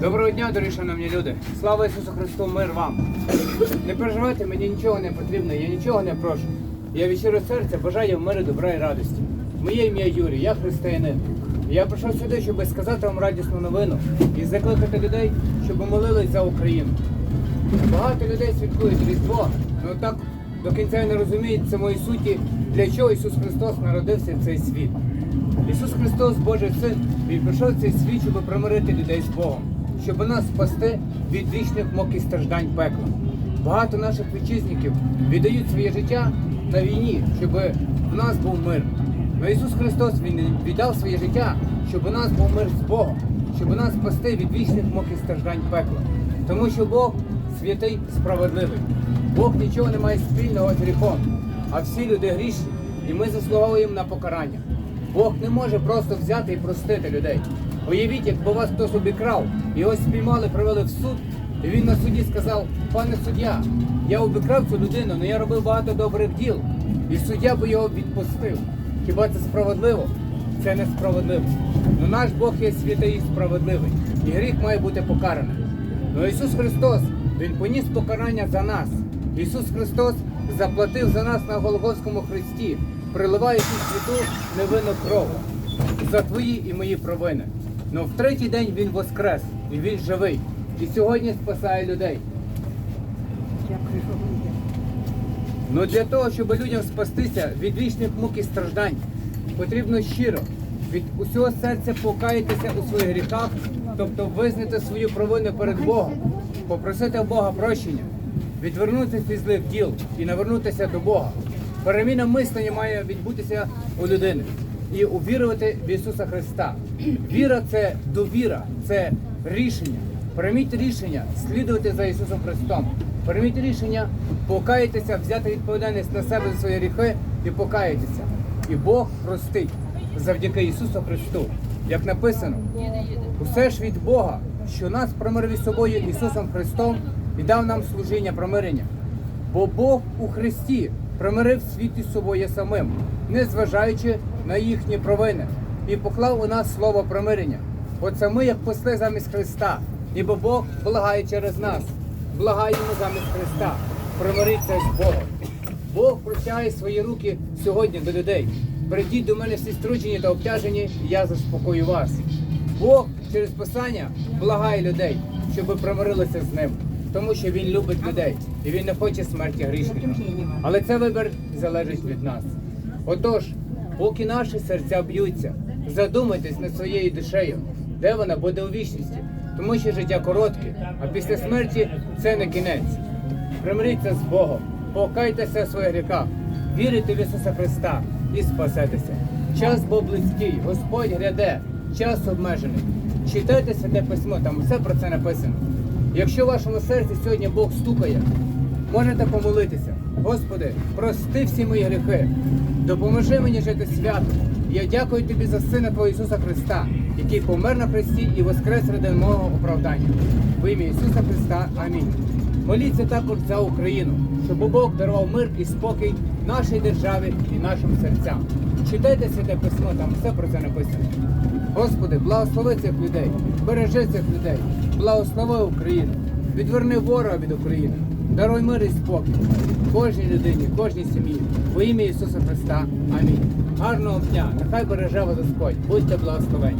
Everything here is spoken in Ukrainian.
Доброго дня, дорогі шановні люди! Слава Ісусу Христу, мир вам! Не переживайте, мені нічого не потрібно, я нічого не прошу. Я від щирого серця бажаю миру, добра і радості. Моє ім'я Юрій, я християнин. Я прийшов сюди, щоб сказати вам радісну новину і закликати людей, щоб молились за Україну. Багато людей святкують Різдво, але так до кінця не розуміють самої суті, для чого Ісус Христос народився в цей світ. Ісус Христос, Божий Син, Він прийшов в цей світ, щоб примирити людей з Богом, щоб нас спасти від вічних мук і страждань пекла. Багато наших вітчизників віддають своє життя на війні, щоб в нас був мир. Но Ісус Христос Він віддав своє життя, щоб у нас був мир з Богом, щоб нас спасти від вічних мук і страждань пекла. Тому що Бог святий, справедливий. Бог нічого не має спільного з гріхом, а всі люди грішні, і ми заслуговуємо на покарання. Бог не може просто взяти і простити людей. Уявіть, якби вас хтось обікрав, його спіймали, привели в суд, і він на суді сказав: пане суддя, я обікрав цю людину, але я робив багато добрих діл. І суддя би його відпустив. Хіба це справедливо? Це несправедливо. Но наш Бог є святий і справедливий, і гріх має бути покараний. Но Ісус Христос, Він поніс покарання за нас. Ісус Христос заплатив за нас на Голгофському хресті, приливаючи світу невинну кров за твої і мої провини. Но в третій день Він воскрес, і Він живий. І сьогодні спасає людей. Ну для того, щоб людям спастися від вічних мук і страждань, потрібно щиро від усього серця покаятися у своїх гріхах, тобто визнати свою провину перед Богом, попросити у Бога прощення, відвернутися від злих діл і навернутися до Бога. Переміна мислення має відбутися у людини і увірувати в Ісуса Христа. Віра це довіра, це рішення. Прийміть рішення слідувати за Ісусом Христом. Прийміть рішення покаятися, взяти відповідальність на себе за свої гріхи і покаятися. І Бог простить завдяки Ісусу Христу. Як написано, усе ж від Бога, що нас примирив із собою Ісусом Христом і дав нам служіння примирення. Бо Бог у Христі примирив світ із собою самим, не зважаючи на їхні провини, і поклав у нас слово примирення. Оце ми, як посли замість Христа, ніби Бог благає через нас, благаємо замість Христа, примириться з Богом. Бог простягає свої руки сьогодні до людей. Прийдіть до мене всі стручені та обтяжені, і я заспокою вас. Бог через Писання благає людей, щоб примирилися з ним, тому що він любить людей і він не хоче смерті грішника. Але це вибір залежить від нас. Отож, поки наші серця б'ються, задумайтесь над своєю душею, де вона буде у вічності, тому що життя коротке, а після смерті це не кінець. Примиріться з Богом, покайтеся в своїх гріхах, вірите в Ісуса Христа і спасетеся. Час був близький, Господь гряде, час обмежений. Читайте святе письмо, там все про це написано. Якщо в вашому серці сьогодні Бог стукає, можете помолитися. Господи, прости всі мої гріхи, допоможи мені жити свято. Я дякую тобі за Сина Твого Ісуса Христа, який помер на хресті і воскрес ради мого оправдання. В ім'я Ісуса Христа. Амінь. Моліться також за Україну, щоб Бог дарував мир і спокій нашій державі і нашим серцям. Читайте святе письмо, там все про це написано. Господи, благослови цих людей, бережи цих людей, благослови Україну, відверни ворога від України, даруй мир і спокій кожній людині, кожній сім'ї. Во ім'я Ісуса Христа. Амінь. Гарного дня! Нехай береже вас Господь. Будьте благословені.